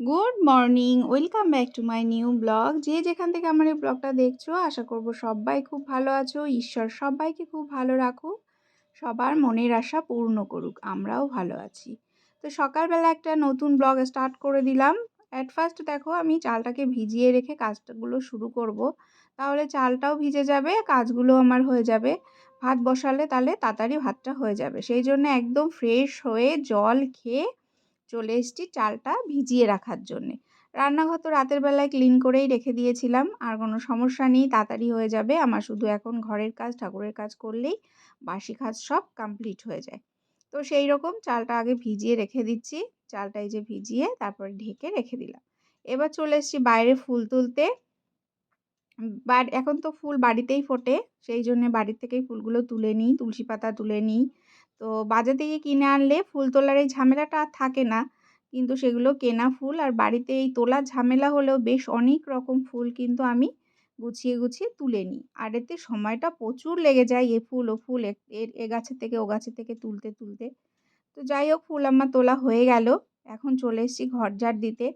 Good morning, welcome back to my new blog. যে যেখান থেকে আমার এই ব্লগটা দেখছ, আশা করব সবাই খুব ভালো আছো। ঈশ্বর সবাইকে খুব ভালো রাখুক, সবার মনের আশা পূর্ণ করুক, আমরাও ভালো আছি। তো সকালবেলা একটা নতুন ব্লগ স্টার্ট করে দিলাম। অ্যাট ফার্স্ট দেখো, আমি চালটাকে ভিজিয়ে রেখে কাজটাগুলো শুরু করব। তাহলে চালটাও ভিজে যাবে, কাজগুলো আমার হয়ে যাবে। ভাত বসালে তাহলে তাড়াতাড়ি ভাতটা হয়ে যাবে। সেই জন্য একদম ফ্রেশ হয়ে জল খেয়ে চলে এসেছি চালটা ভিজিয়ে রাখার জন্যে। রান্নাঘর তো রাতের বেলায় ক্লিন করেই রেখে দিয়েছিলাম, আর কোনো সমস্যা নেই, তাড়াতাড়ি হয়ে যাবে। আমার শুধু এখন ঘরের কাজ, ঠাকুরের কাজ করলেই বাসি কাজ সব কমপ্লিট হয়ে যায়। তো সেই রকম চালটা আগে ভিজিয়ে রেখে দিচ্ছি, চালটা এই যে ভিজিয়ে তারপরে ঢেকে রেখে দিলাম। এবার চলে এসেছি বাইরে ফুল তুলতে। বাট এখন তো ফুল বাড়িতেই ফোটে, সেই জন্যে বাড়ির থেকেই ফুলগুলো তুলে নিই, তুলসী পাতা তুলে নিই। তো বাজার থেকে কিনে আনলে ফুল তোলার এই ঝামেলাটা আর থাকে না। কিন্তু সেগুলো কেনা ফুল আর বাড়িতে এই তোলার ঝামেলা হলেও বেশ অনেক রকম ফুল কিন্তু আমি গুছিয়ে গুছিয়ে তুলে নিই। আর এতে সময়টা প্রচুর লেগে যায় এ ফুল, ও ফুল এ গাছের থেকে, ও গাছের থেকে তুলতে তুলতে। তো যাই হোক, ফুল আমার তোলা হয়ে গেল। এখন চলে এসেছি ঘর ঝাড় দিতে।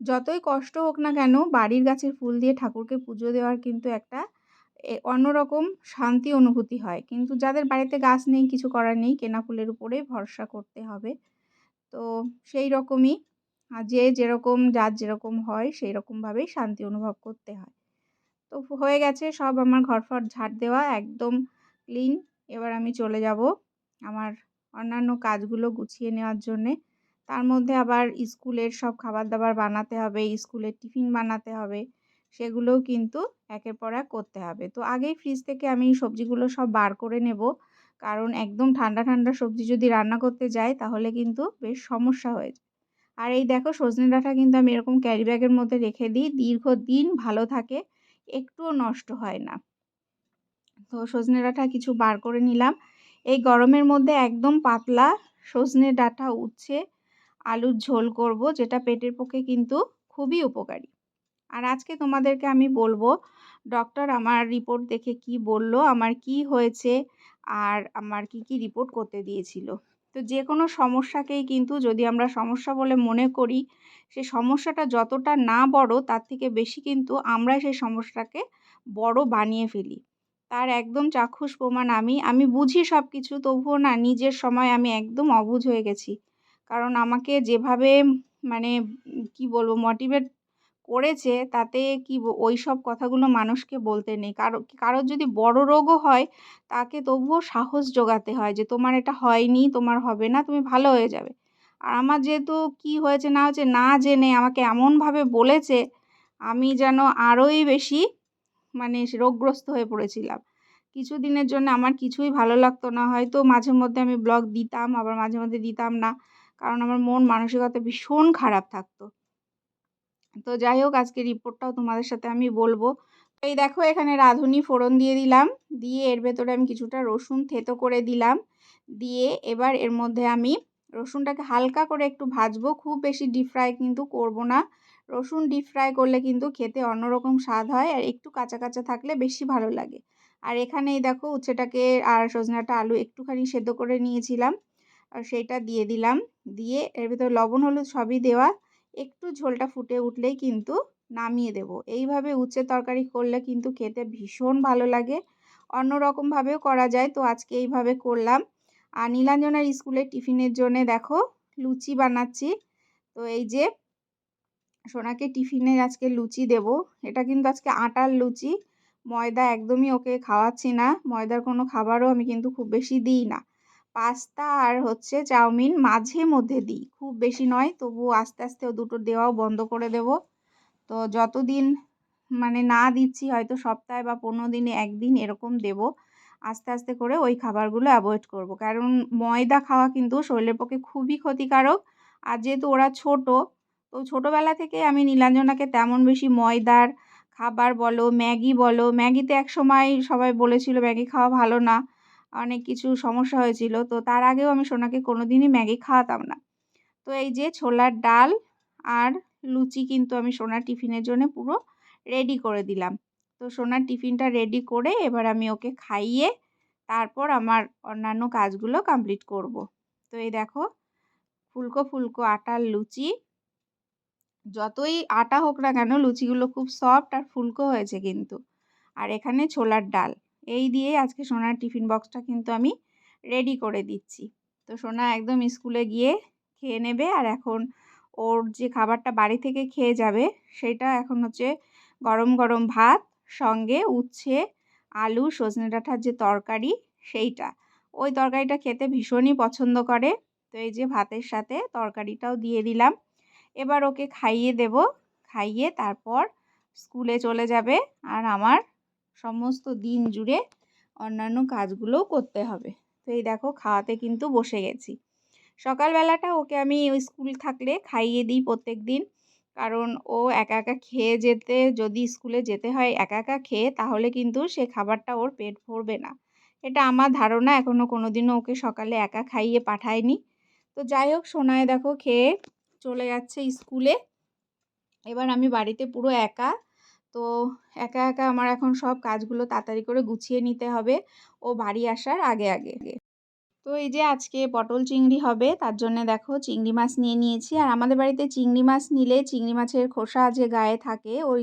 যতই কষ্ট হোক না কেন, বাড়ির গাছের ফুল দিয়ে ঠাকুরকে পুজো দেওয়ার কিন্তু একটা অন্যরকম শান্তি অনুভূতি হয়। কিন্তু যাদের বাড়িতে গাছ নেই, কিছু করার নেই, কেনা ফুলের উপরে ভরসা করতে হবে। তো সেই রকমই যে যেরকম, যার যেরকম হয় সেই রকমভাবেই শান্তি অনুভব করতে হয়। তো হয়ে গেছে, সব আমার ঘর ফর ঝাড় দেওয়া, একদম ক্লিন। এবার আমি চলে যাব আমার অন্যান্য কাজগুলো গুছিয়ে নেওয়ার জন্যে। তার মধ্যে আবার স্কুলের সব খাবার দাবার বানাতে হবে, স্কুলের টিফিন বানাতে হবে। সেগুলোও কিন্তু একের পর এক করতে হবে। তো আগেই ফ্রিজ থেকে আমি সবজিগুলো সব বার করে নেব। কারণ একদম ঠান্ডা ঠান্ডা সবজি যদি রান্না করতে যাই, তাহলে কিন্তু বেশ সমস্যা হয়ে যায়। আর এই দেখো সজনে ডাঁটা কিন্তু আমি এরকম ক্যারি ব্যাগের মধ্যে রেখে দিই। দীর্ঘদিন ভালো থাকে, একটুও নষ্ট হয় না। তো সজনে ডাঁটা কিছু বার করে নিলাম। এই গরমের মধ্যে একদম পাতলা সজনে ডাঁটা উচ্ছে, আলুর ঝোল করব, যেটা পেটের পক্ষে কিন্তু খুবই উপকারী। আর আজকে তোমাদেরকে আমি বলব ডক্টর আমার রিপোর্ট দেখে কি বলল, আমার কি হয়েছে আর আমার কি কি রিপোর্ট করতে দিয়েছিল। তো যে কোনো সমস্যাকেই কিন্তু যদি আমরা সমস্যা বলে মনে করি, সে সমস্যাটা যতটা না বড় তার থেকে বেশি কিন্তু আমরা সেই সমস্যাটাকে বড় বানিয়ে ফেলি। তার একদম চাক্ষুষ প্রমাণ আমি আমি বুঝি সব কিছু তবুও না নিজের সময় আমি একদম অবুঝ হয়ে গেছি। কারণ আমাকে যেভাবে মানে কি বলব মোটিভেট করেছে তাতে কি ওই সব কথাগুলো মানুষকে বলতে নেই। কারও, কারোর যদি বড় রোগও হয়, তাকে তবুও সাহস জোগাতে হয় যে, তোমার এটা হয়নি, তোমার হবে না, তুমি ভালো হয়ে যাবে। আর আমার যেহেতু কি হয়েছে না হয়েছে না জেনে আমাকে এমনভাবে বলেছে, আমি যেন আরোই বেশি মানে রোগগ্রস্ত হয়ে পড়েছিলাম। কিছু দিনের জন্য আমার কিছুই ভালো লাগতো না। হয়তো মাঝে মধ্যে আমি ব্লগ দিতাম, আবার মাঝে মধ্যে দিতাম না, কারণ আমার মন মানসিকতা ভীষণ খারাপ থাকতো। তো যাই হোক আজকে রিপোর্টটাও তোমাদের সাথে আমি বলব। এই দেখো, এখানে রাঁধুনি ফোড়ন দিয়ে দিলাম। দিয়ে এর ভেতরে আমি কিছুটা রসুন থেতো করে দিলাম। দিয়ে এবার এর মধ্যে আমি রসুনটাকে হালকা করে একটু ভাজবো। খুব বেশি ডিপ ফ্রাই কিন্তু করব না। রসুন ডিপ ফ্রাই করলে কিন্তু খেতে অন্যরকম স্বাদ হয় আর একটু কাঁচা কাঁচা থাকলে বেশি ভালো লাগে। আর এখানেই দেখো, উচ্ছেটাকে আর সজনাটা আলু একটুখানি সেদ্ধ করে নিয়েছিলাম। আর সেইটা দিয়ে দিলাম। দিয়ে এর ভিতরে লবণ, হলুদ সবই দেওয়া। একটু ঝোলটা ফুটে উঠলেই কিন্তু নামিয়ে দেব। এইভাবে উচ্ছে তরকারি করলে কিন্তু খেতে ভীষণ ভালো লাগে। অন্য রকমভাবেও করা যায়। তো আজকে এইভাবে করলাম। আর নীলাঞ্জনার স্কুলের টিফিনের জন্য দেখো লুচি বানাচ্ছি। তো এই যে সোনাকে টিফিনে আজকে লুচি দেব। এটা কিন্তু আজকে আটার লুচি। ময়দা একদমই ওকে খাওয়াচ্ছি না। ময়দার কোনো খাবারও আমি কিন্তু খুব বেশি দিই না। পাস্তা আর হচ্ছে চাউমিন মাঝে মধ্যে দিই। খুব বেশি নয় তবু আস্তে আস্তে ও দুটো দেওয়াও বন্ধ করে দেব। তো যতদিন মানে না দিচ্ছি, হয়তো সপ্তাহে বা পনেরো দিনে একদিন এরকম দেব। আস্তে আস্তে করে ওই খাবারগুলো অ্যাভয়েড করব। কারণ ময়দা খাওয়া কিন্তু শরীরের পক্ষে খুবই ক্ষতিকারক। আর যেহেতু ওরা ছোট, তো ছোটোবেলা থেকে আমি নীলাঞ্জনাকে তেমন বেশি ময়দার খাবার বলো, ম্যাগি বলো, ম্যাগিতে এক সময় সবাই বলেছিল, ম্যাগি খাওয়া ভালো না। অনেক কিছু সমস্যা হয়েছিল। তো তার আগেও আমি সোনাকে কোনো দিনই ম্যাগি খাওয়াতাম না। তো এই যে ছোলার ডাল আর লুচি কিন্তু আমি সোনার টিফিনের জন্য পুরো রেডি করে দিলাম। তো সোনার টিফিনটা রেডি করে এবার আমি ওকে খাইয়ে তারপর আমার অন্যান্য কাজগুলো কমপ্লিট করব। তো এই দেখো, ফুলকো ফুলকো আটার লুচি, যতই আটা হোক না কেন লুচিগুলো খুব সফট আর ফুলকো হয়েছে কিন্তু। আর এখানে ছোলার ডাল। এই দিয়ে আজকে সোনার টিফিন বক্সটা কিন্তু আমি রেডি করে দিচ্ছি। তো সোনা একদম স্কুলে গিয়ে খেয়ে নেবে আর এখন ওর যে খাবারটা বাড়ি থেকে খেয়ে যাবে সেটা এখন হচ্ছে গরম গরম ভাত, সঙ্গে উচ্ছে, আলু, সজনে ডাঁটার যে তরকারি সেইটা। ওই তরকারিটা খেতে ভীষণই পছন্দ করে। তো এই যে ভাতের সাথে তরকারিটাও দিয়ে দিলাম। এবার ওকে খাইয়ে দেব। খাইয়ে তারপর স্কুলে চলে যাবে আর আমার সমস্ত দিন জুড়ে অন্যান্য কাজগুলোও করতে হবে। তো এই দেখো, খাওয়াতে কিন্তু বসে গেছি। সকালবেলাটা ওকে আমি ওই স্কুল থাকলে খাইয়ে দিই প্রত্যেক দিন। কারণ ও একা একা খেয়ে যেতে, যদি স্কুলে যেতে হয় একা একা খেয়ে, তাহলে কিন্তু সে খাবারটা ওর পেট ভরবে না। এটা আমার ধারণা এখনও কোনো দিনও ওকে সকালে একা খাইয়ে পাঠায়নি। তো যাই হোক, সোনায় দেখো খেয়ে চলে যাচ্ছে স্কুলে। এবার আমি বাড়িতে পুরো একা তো একা একা আমার এখন সব কাজগুলো তাড়াতাড়ি করে গুছিয়ে নিতে হবে। ও বাড়ি আসার আগে আগে। তো এই যে আজকে পটল চিংড়ি হবে, তার জন্য দেখো চিংড়ি মাছ নিয়ে নিয়েছি। আর আমাদের বাড়িতে চিংড়ি মাছ নিলে চিংড়ি মাছের খোসা যে গায়ে থাকে, ওই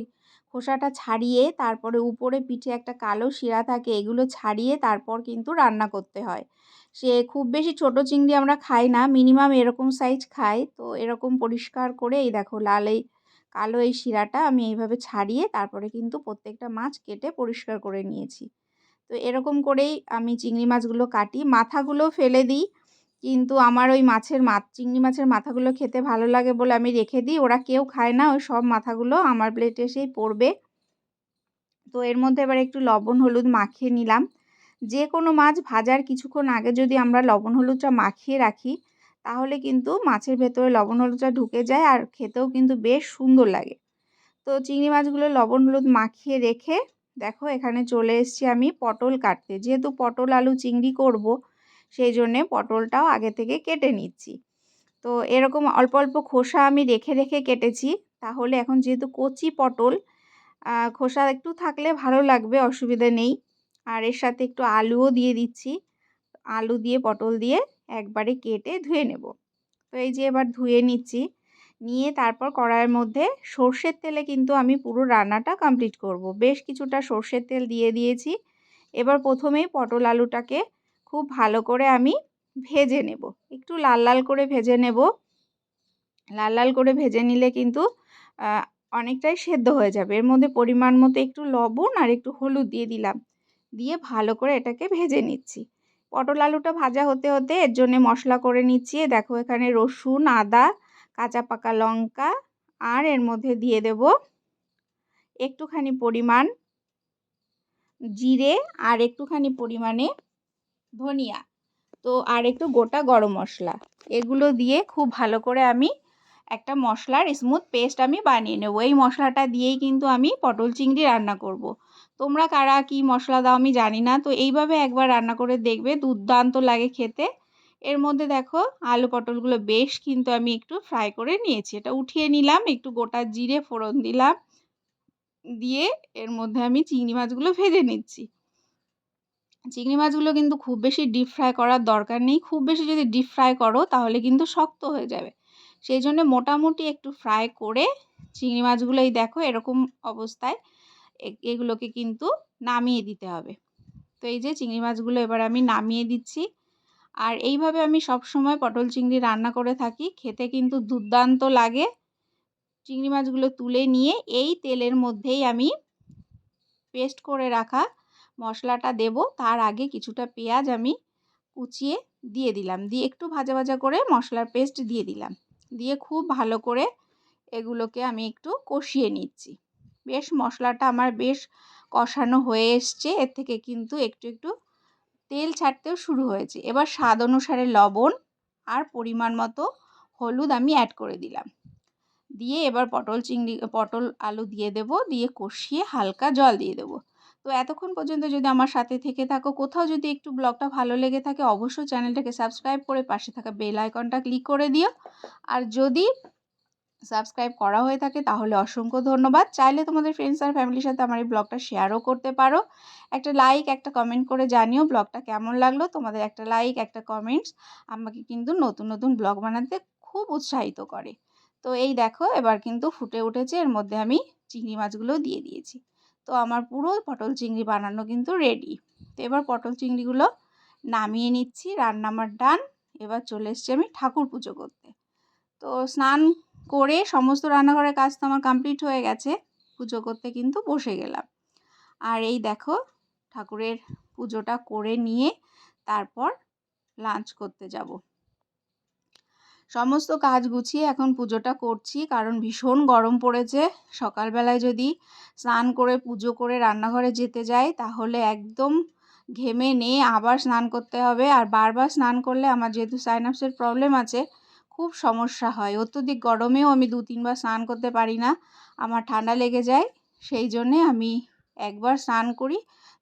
খোসাটা ছাড়িয়ে তারপরে উপরে পিঠে একটা কালো শিরা থাকে, এগুলো ছাড়িয়ে তারপর কিন্তু রান্না করতে হয়। সে খুব বেশি ছোট চিংড়ি আমরা খাই না, মিনিমাম এরকম সাইজ খাই। তো এরকম পরিষ্কার করে এই দেখো লাল এই কালো এই শিরাটা আমি এইভাবে ছাড়িয়ে তারপরে কিন্তু প্রত্যেকটা মাছ কেটে পরিষ্কার করে নিয়েছি। তো এরকম করেই আমি চিংড়ি মাছগুলো কাটি। মাথাগুলো ফেলে দিই। কিন্তু আমার ওই মাছের মাছ চিংড়ি মাছের মাথাগুলো খেতে ভালো লাগে বলে আমি রেখে দিই। ওরা কেউ খায় না। ওই সব মাথাগুলো আমার প্লেটে এসেই পড়বে। তো এর মধ্যে এবার একটু লবণ, হলুদ মাখিয়ে নিলাম। যে কোনো মাছ ভাজার কিছুক্ষণ আগে যদি আমরা লবণ, হলুদটা মাখিয়ে রাখি তাহলে কিন্তু মাছের ভেতরে লবণ হলুদটা ঢুকে যায় আর খেতেও কিন্তু বেশ সুন্দর লাগে। তো চিংড়ি মাছগুলো লবণ হলুদ মাখিয়ে রেখে দেখো এখানে চলে এসেছি আমি পটল কাটতে। যেহেতু পটল, আলু, চিংড়ি করব, সেই জন্যে পটলটাও আগে থেকে কেটে নিচ্ছি। তো এরকম অল্প অল্প খোসা আমি রেখে রেখে কেটেছি। তাহলে এখন যেহেতু কচি পটল খোসা একটু থাকলে ভালো লাগবে, অসুবিধা নেই। আর এর সাথে একটু আলুও দিয়ে দিচ্ছি। আলু দিয়ে, পটল দিয়ে একবারে কেটে ধুয়ে নেব। তো এই যে এবার ধুয়ে নিচ্ছি, নিয়ে তারপর কড়াইয়ের মধ্যে সর্ষের তেলে কিন্তু আমি পুরো রান্নাটা কমপ্লিট করব। বেশ কিছুটা সর্ষের তেল দিয়ে দিয়েছি। এবার প্রথমেই পটল আলুটাকে খুব ভালো করে আমি ভেজে নেব। একটু লাল লাল করে ভেজে নেব। লাল লাল করে ভেজে নিলে কিন্তু অনেকটাই সেদ্ধ হয়ে যাবে। এর মধ্যে পরিমাণ মতো একটু লবণ আর একটু হলুদ দিয়ে দিলাম। দিয়ে ভালো করে এটাকে ভেজে নিচ্ছি। পটল আলুটা ভাজা হতে হতে এর জন্য মশলা করে নিচ্ছি। দেখো এখানে রসুন, আদা, কাঁচা পাকা লঙ্কা আর এর মধ্যে দিয়ে দেব একটুখানি পরিমাণ জিরে আর একটুখানি পরিমাণে ধনিয়া। তো আর একটু গোটা গরম মশলা। এগুলো দিয়ে খুব ভালো করে আমি একটা মশলার স্মুথ পেস্ট আমি বানিয়ে নেব। এই মশলাটা দিয়েই কিন্তু আমি পটল চিংড়ি রান্না করব। তোমরা কারা, কি মশলা দাও আমি জানি না। তো এইভাবে একবার রান্না করে দেখবে, দুর্দান্ত লাগে খেতে। এর মধ্যে দেখো, আলু পটলগুলো বেশ কিন্তু আমি একটু ফ্রাই করে নিয়েছি। এটা উঠিয়ে নিলাম, একটু গোটা জিরে ফোড়ন দিলাম, দিয়ে এর মধ্যে আমি চিংড়ি মাছগুলো ভেজে নিচ্ছি। চিংড়ি মাছগুলো কিন্তু খুব বেশি ডিপ ফ্রাই করার দরকার নেই। খুব বেশি যদি ডিপ ফ্রাই করো, তাহলে কিন্তু শক্ত হয়ে যাবে। সেই জন্য মোটামুটি একটু ফ্রাই করে চিংড়ি মাছগুলো এই দেখো, এরকম অবস্থায় এগুলোকে কিন্তু নামিয়ে দিতে হবে। তো এই যে চিংড়ি মাছগুলো এবার আমি নামিয়ে দিচ্ছি। আর এইভাবে আমি সব সময় পটল চিংড়ি রান্না করে থাকি। খেতে কিন্তু দুর্দান্ত লাগে। চিংড়ি মাছগুলো তুলে নিয়ে এই তেলের মধ্যেই আমি পেস্ট করে রাখা মশলাটা দেব। তার আগে কিছুটা পেঁয়াজ আমি কুচিয়ে দিয়ে দিলাম। দিয়ে একটু ভাজা ভাজা করে মশলার পেস্ট দিয়ে দিলাম। দিয়ে খুব ভালো করে এগুলোকে আমি একটু কষিয়ে নিচ্ছি। বেশ মশলাটা আমার বেশ কষানো হয়ে এসছে। এর থেকে কিন্তু একটু একটু তেল ছাড়তেও শুরু হয়েছে। এবার স্বাদ অনুসারে লবণ আর পরিমাণ মতো হলুদ আমি অ্যাড করে দিলাম। দিয়ে এবার পটল চিংড়ি, পটল আলু দিয়ে দেব। দিয়ে কষিয়ে হালকা জল দিয়ে দেবো। তো এতক্ষণ পর্যন্ত যদি আমার সাথে থেকে থাকো, কোথাও যদি একটু ব্লগটা ভালো লেগে থাকে, অবশ্যই চ্যানেলটাকে সাবস্ক্রাইব করে পাশে থাকা বেল আইকনটা ক্লিক করে দিও। আর যদি সাবস্ক্রাইব করা হয়ে থাকে, তাহলে অসংখ্য ধন্যবাদ। চাইলে তোমাদের ফ্রেন্ডস আর ফ্যামিলির সাথে আমার এই ব্লগটা শেয়ারও করতে পারো। একটা লাইক একটা কমেন্ট করে জানিও ব্লগটা কেমন লাগল। তোমাদের একটা লাইক একটা কমেন্টস আমাকে কিন্তু নতুন নতুন ব্লগ বানাতে খুব উৎসাহিত করে। তো এই দেখো, এবার কিন্তু ফুটে উঠেছে, এর মধ্যে আমি চিংড়ি মাছগুলো দিয়ে দিয়েছি। তো আমার পুরো পটল চিংড়ি বানানো কিন্তু রেডি তো এবার পটল চিংড়িগুলো নামিয়ে নিচ্ছি, রান্না আমার ডান এবার চলে এসছি আমি ঠাকুর পুজো করতে। তো স্নান করে সমস্ত রান্নাঘরের কাজ তো আমার কমপ্লিট হয়ে গেছে, পুজো করতে কিন্তু বসে গেলাম। আর এই দেখো, ঠাকুরের পুজোটা করে নিয়ে তারপর লাঞ্চ করতে যাব। সমস্ত কাজ গুছিয়ে এখন পুজোটা করছি, কারণ ভীষণ গরম পড়েছে। সকালবেলায় যদি স্নান করে, পুজো করে রান্নাঘরে যেতে যাই, তাহলে একদম ঘেমে নিয়ে আবার স্নান করতে হবে। আর বারবার স্নান করলে আমার যেহেতু সাইনাপসের প্রবলেম আছে খুব সমস্যা হয়। অত্যধিক গরমেও আমি দু তিনবার স্নান করতে পারি না। আমার ঠান্ডা লেগে যায়, সেই জন্যে আমি একবার স্নান করি।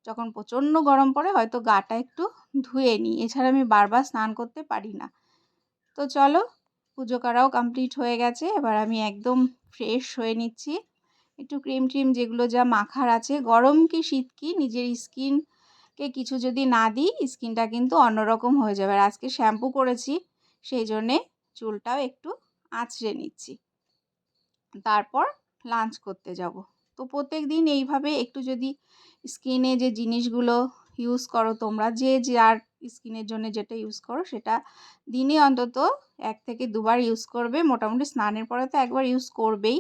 যখন প্রচণ্ড গরম পড়ে, হয়তো গাটা একটু ধুয়ে নিই। এছাড়া আমি বারবার স্নান করতে পারি না। তো চলো, পুজো করাও কমপ্লিট হয়ে গেছে। এবার আমি একদম ফ্রেশ হয়ে নিচ্ছি। একটু ক্রিম ট্রিম যেগুলো যা মাখার আছে। গরম কি শীত কি, নিজের স্কিনকে কিছু যদি না দিই স্কিনটা কিন্তু অন্যরকম হয়ে যাবে। আর আজকে শ্যাম্পু করেছি, সেই জন্যে চুলটাও একটু আঁচড়ে নিচ্ছি। তারপর লাঞ্চ করতে যাব। তো প্রত্যেক দিন এইভাবে একটু যদি স্কিনে যে জিনিসগুলো ইউজ করো তোমরা, যে যার স্কিনের জন্য যেটা ইউজ করো সেটা দিনে অন্তত এক থেকে দুবার ইউজ করবে। মোটামুটি স্নানের পরে তো একবার ইউজ করবেই।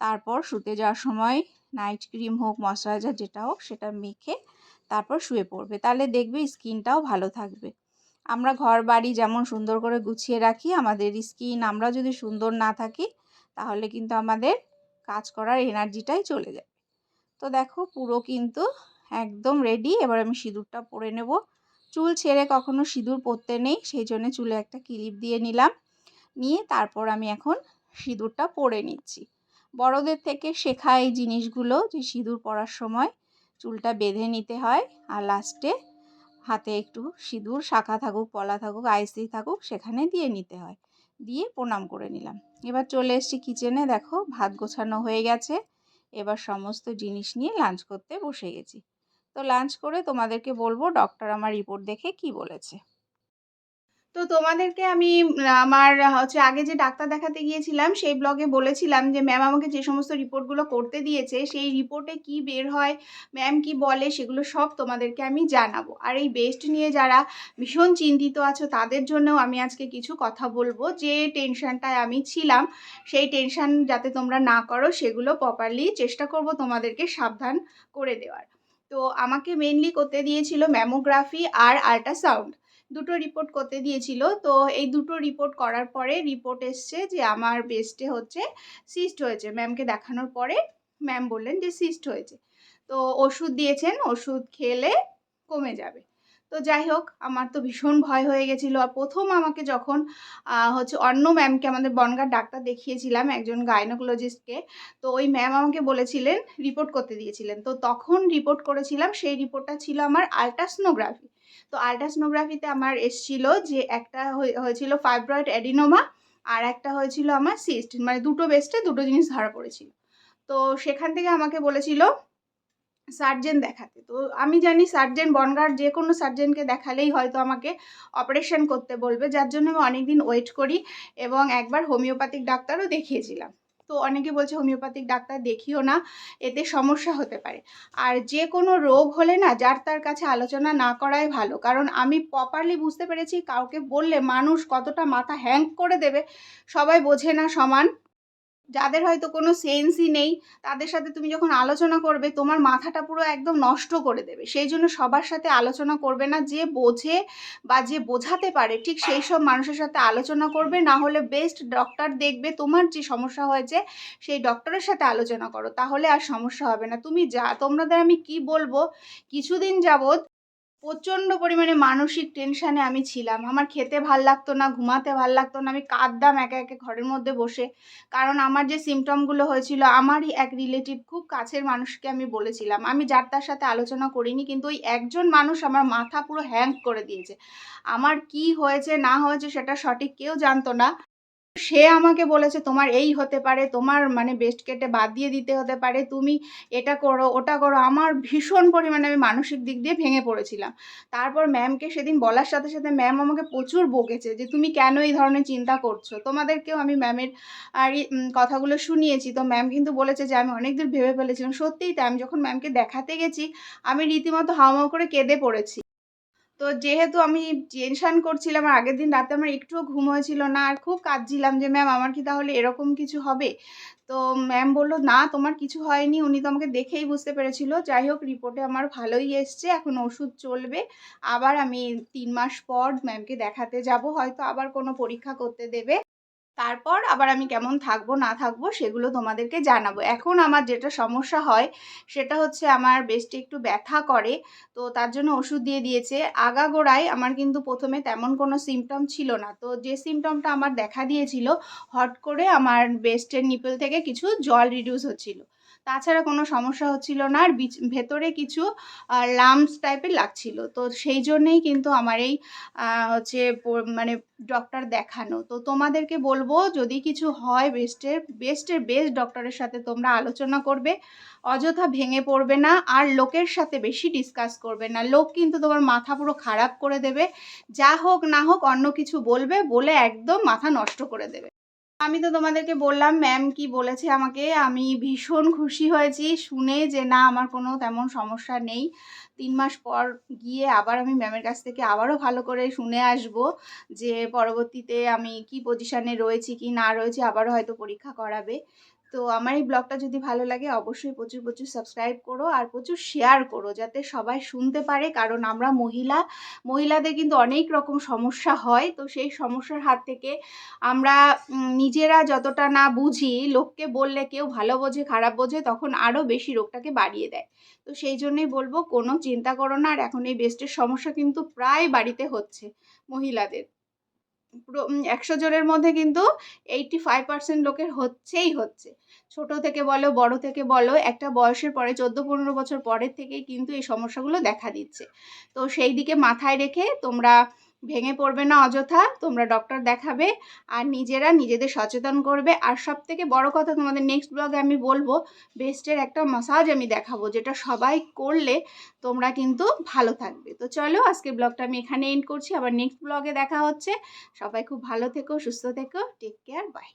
তারপর শুতে যাওয়ার সময় নাইট ক্রিম হোক ময়শ্চারাইজার যেটা হোক সেটা মেখে তারপর শুয়ে পড়বে। তাহলে দেখবে স্কিনটাও ভালো থাকবে। আমরা ঘর বাড়ি যেমন সুন্দর করে গুছিয়ে রাখি, আমাদের স্কিন আমরা যদি সুন্দর না থাকি, তাহলে কিন্তু আমাদের কাজ করার এনার্জিটাই চলে যায় তো দেখো পুরো কিন্তু একদম রেডি এবার আমি সিঁদুরটা পরে নেব। চুল ছেড়ে কখনো সিঁদুর পরতে নেই, সেই জন্য চুলে একটা ক্লিপ দিয়ে নিলাম। নিয়ে তারপর আমি এখন সিঁদুরটা পরে নিচ্ছি। বড়দের থেকে শেখা এই জিনিসগুলো যে সিঁদুর পরার সময় চুলটা বেঁধে নিতে হয়, আর লাস্টে হাতে একটু সিঁদুর, শাখা থাকুক, পলা থাকুক, আইসি থাকুক, সেখানে দিয়ে নিতে হয়। দিয়ে প্রণাম করে নিলাম। এবার চলে এসছি কিচেনে দেখো, ভাত গোছানো হয়ে গেছে। এবার সমস্ত জিনিস নিয়ে লাঞ্চ করতে বসে গেছি। তো লাঞ্চ করে তোমাদেরকে বলব ডক্টর আমার রিপোর্ট দেখে কি বলেছে। তো তোমাদেরকে আমি, আমার হচ্ছে আগে যে ডাক্তার দেখাতে গিয়েছিলাম, সেই ব্লগে বলেছিলাম যে ম্যাম আমাকে যে সমস্ত রিপোর্টগুলো করতে দিয়েছে, সেই রিপোর্টে কি বের হয় ম্যাম কি বলে, সেগুলো সব তোমাদেরকে আমি জানাব। আর এই বেস্ট নিয়ে যারা ভীষণ চিন্তিত আছো, তাদের জন্যও আমি আজকে কিছু কথা বলব। যে টেনশনটায় আমি ছিলাম, সেই টেনশন যাতে তোমরা না করো, সেগুলো প্রপারলি চেষ্টা করব তোমাদেরকে সাবধান করে দেওয়ার। তো আমাকে মেনলি করতে দিয়েছিল ম্যামোগ্রাফি আর আল্ট্রাসাউন্ড দুটো রিপোর্ট করতে দিয়েছিল। তো এই দুটো রিপোর্ট করার পরে রিপোর্ট এসছে যে আমার বেস্টে হচ্ছে সিস্ট হয়েছে। ম্যামকে দেখানোর পরে ম্যাম বললেন যে সিস্ট হয়েছে। তো ওষুধ দিয়েছেন, ওষুধ খেলে কমে যাবে। তো যাই হোক, আমার তো ভীষণ ভয় হয়ে গেছিল। আর প্রথম আমাকে যখন হচ্ছে অন্য ম্যামকে আমাদের বনগার ডাক্তার দেখিয়েছিলাম, একজন গাইনোকোলজিস্টকে তো ওই ম্যাম আমাকে বলেছিলেন রিপোর্ট করতে দিয়েছিলেন। তো তখন রিপোর্ট করেছিলাম, সেই রিপোর্টটা ছিল আমার আলট্রাসনোগ্রাফি তো আলট্রাসনোগ্রাফিতে আমার এসছিল যে একটা হয়েছিল ফাইব্রয়েড অ্যাডিনোমা আর একটা হয়েছিল আমার সিস্ট মানে দুটো বেস্টে দুটো জিনিস ধরা পড়েছিল। তো সেখান থেকে আমাকে বলেছিল সার্জেন দেখাতে। তো আমি জানি সার্জেন, বনগার যে কোনো সার্জেনকে দেখালেই হয়তো আমাকে অপারেশন করতে বলবে, যার জন্য আমি অনেকদিন ওয়েট করি এবং একবার হোমিওপ্যাথিক ডাক্তারও দেখিয়েছিলাম। তো অনেকে বলছে, হোমিওপ্যাথিক ডাক্তার দেখিও না, এতে সমস্যা হতে পারে। আর যে কোনো রোগ হলে না, যার তার কাছে আলোচনা না করাই ভালো। কারণ আমি প্রপারলি বুঝতে পেরেছি, কাউকে বললে মানুষ কতটা মাথা হ্যাং করে দেবে, সবাই বোঝে না সমান। যাদের হয়তো কোনো সেন্সই নেই, তাদের সাথে তুমি যখন আলোচনা করবে, তোমার মাথাটা পুরো একদম নষ্ট করে দেবে। সেই জন্য সবার সাথে আলোচনা করবে না, যে বোঝে বা যে বোঝাতে পারে, ঠিক সেই সব মানুষের সাথে আলোচনা করবে। না হলে বেস্ট ডক্টর দেখবে তোমার যে সমস্যা হয়েছে, সেই ডক্টরের সাথে আলোচনা করো। তাহলে আর সমস্যা হবে না। তুমি যা তোমাদের আমি কি বলব? কিছুদিন যাবৎ প্রচণ্ড পরিমাণে মানসিক টেনশানে আমি ছিলাম। আমার খেতে ভালো লাগতো না, ঘুমাতে ভালো লাগতো না, আমি কাঁদতাম একে একে ঘরের মধ্যে বসে। কারণ আমার যে সিমটমগুলো হয়েছিল, আমারই এক রিলেটিভ খুব কাছের মানুষকে আমি বলেছিলাম। আমি যার তার সাথে আলোচনা করিনি, কিন্তু ওই একজন মানুষ আমার মাথা পুরো হ্যাং করে দিয়েছে। আমার কি হয়েছে, না হয়েছে সেটা সঠিক কেউ জানতো না। সে আমাকে বলেছে, তোমার এই হতে পারে, তোমার মানে বেস্ট কেটে বাদ দিয়ে দিতে হতে পারে, তুমি এটা করো, ওটা করো। আমার ভীষণ পরিমাণে আমি মানসিক দিক দিয়ে ভেঙে পড়েছিলাম। তারপর ম্যামকে সেদিন বলার সাথে সাথে ম্যাম আমাকে প্রচুর বকেছে যে, তুমি কেন এই ধরনের চিন্তা করছ? তোমাদেরকেও আমি ম্যামের আর কথাগুলো শুনিয়েছি। তো ম্যাম কিন্তু বলেছে যে, আমি অনেক দূর ভেবে ফেলেছিলাম। সত্যিই তাই, আমি যখন ম্যামকে দেখাতে গেছি, আমি রীতিমতো হাওমাও করে কেঁদে পড়েছি। তো যেহেতু আমি টেনশান করছিলাম, আর আগের দিন রাতে আমার একটুও ঘুম হয়েছিল না, আর খুব কাঁদছিলাম যে, ম্যাম, আমার কি তাহলে এরকম কিছু হবে? তো ম্যাম বলল, না, তোমার কিছু হয়নি, উনি তো আমাকে দেখেই বুঝতে পেরেছিল। যাই হোক, রিপোর্টে আমার ভালোই এসছে, এখন ওষুধ চলবে। আবার আমি তিন মাস পর ম্যামকে দেখাতে যাব, হয়তো আবার কোনো পরীক্ষা করতে দেবে। তারপর আবার আমি কেমন থাকব, না থাকব সেগুলো তোমাদেরকে জানাব। এখন আমার যেটা সমস্যা হয়, সেটা হচ্ছে আমার বেস্টে একটু ব্যথা করে, তো তার জন্য ওষুধ দিয়ে দিয়েছে। আগাগোড়ায় আমার কিন্তু প্রথমে তেমন কোনো সিমটম ছিল না। তো যে সিমটমটা আমার দেখা দিয়েছিল, হট করে আমার বেস্টের নিপল থেকে কিছু জল রিডিউস হচ্ছিল। তাছাড়া কোনো সমস্যা হচ্ছিল না। আর ভেতরে কিছু লামস টাইপের লাগছিল। তো সেই জন্যেই কিন্তু আমার এই হচ্ছে মানে ডক্টর দেখানো। তো তোমাদেরকে বলব, যদি কিছু হয় বেস্টের বেস্টের বেস্ট ডক্টরের সাথে তোমরা আলোচনা করবে। অযথা ভেঙে পড়বে না। আর লোকের সাথে বেশি ডিসকাস করবে না। লোক কিন্তু তোমার মাথা পুরো খারাপ করে দেবে। যা হোক না হোক অন্য কিছু বলবে, বলে একদম মাথা নষ্ট করে দেবে। আমি তো তোমাদেরকে বললাম ম্যাম কি বলেছে আমাকে, আমি ভীষণ খুশি হয়েছি, শুনে যে না, আমার কোনো তেমন সমস্যা নেই। তিন মাস পর গিয়ে আবার আমি ম্যামের কাছ থেকে আবারও ভালো করে শুনে আসব যে পরবর্তীতে আমি কি পজিশানে রয়েছি, কি না রয়েছি, আবারও হয়তো পরীক্ষা করাবে। তো আমার এই ব্লগটা যদি ভালো লাগে, অবশ্যই প্রচুর প্রচুর সাবস্ক্রাইব করো আর প্রচুর শেয়ার করো যাতে সবাই শুনতে পারে। কারণ আমরা মহিলা, মহিলাদের কিন্তু অনেক রকম সমস্যা হয়। তো সেই সমস্যার হাত থেকে আমরা নিজেরা যতটা না বুঝি, লোককে বললে কেউ ভালো বোঝে, খারাপ বোঝে, তখন আরও বেশি রোগটাকে বাড়িয়ে দেয়। তো সেই জন্যই বলব, কোনো চিন্তা করো না। আর এখন এই বেস্টের সমস্যা কিন্তু প্রায় বাড়িতে হচ্ছে মহিলাদের। একশো জনের মধ্যে কিন্তু এইটটি ফাইভ পার্সেন্ট লোকের হচ্ছেই হচ্ছে। ছোট থেকে বলো, বড় থেকে বলো, একটা বয়সের পরে, চোদ্দ পনেরো বছর পরের থেকেই কিন্তু এই সমস্যাগুলো দেখা দিচ্ছে। তো সেই দিকে মাথায় রেখে তোমরা ভেঙে পড়বে না অযথা, তোমরা ডক্টর দেখাবে আর নিজেরা নিজেদের সচেতন করবে। আর সব থেকে বড়ো কথা তোমাদের নেক্সট ব্লগে আমি বলব বেস্টের একটা মাসাজ আমি দেখাবো, যেটা সবাই করলে তোমরা কিন্তু ভালো থাকবে। তো চলো আজকে ব্লগটা আমি এখানে এন্ড করছি। আবার নেক্সট ব্লগে দেখা হচ্ছে। সবাই খুব ভালো থেকো, সুস্থ থেকো। Take care bye